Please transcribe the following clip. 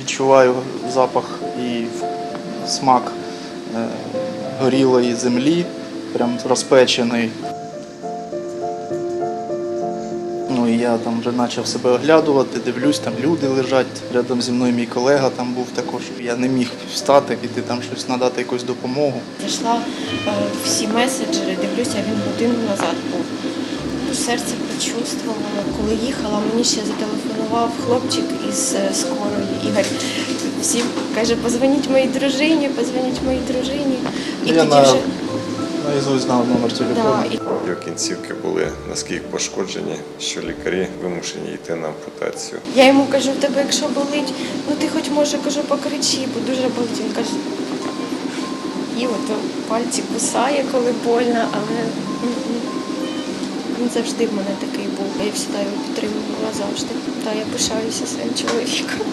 Відчуваю запах і смак е, горілої землі, прям розпечений. Ну і я там вже почав себе оглядувати, дивлюсь, там люди лежать. Рядом зі мною мій колега там був також. Я не міг встати, піти там щось надати якусь допомогу. Зайшла е, всі меседжери, дивлюся, він годину назад був. Серце почувствувало. Коли їхала, мені ще зателефонував хлопчик із е, скорої Ігор. Всім каже, позвоніть моїй дружині, позвоніть моїй дружині. І Я тоді на- вже Наїзусь знав номер телефону. да, Його кінцівки були наскільки пошкоджені, що лікарі вимушені йти на ампутацію. я йому кажу, в тебе якщо болить, ну ти хоч може кажу, покричи, бо дуже болить. Він каже, і от пальці кусає, коли больно, але завжди в мене такий був. Я завжди його підтримувала завжди. Та я пишаюся своїм чоловіком.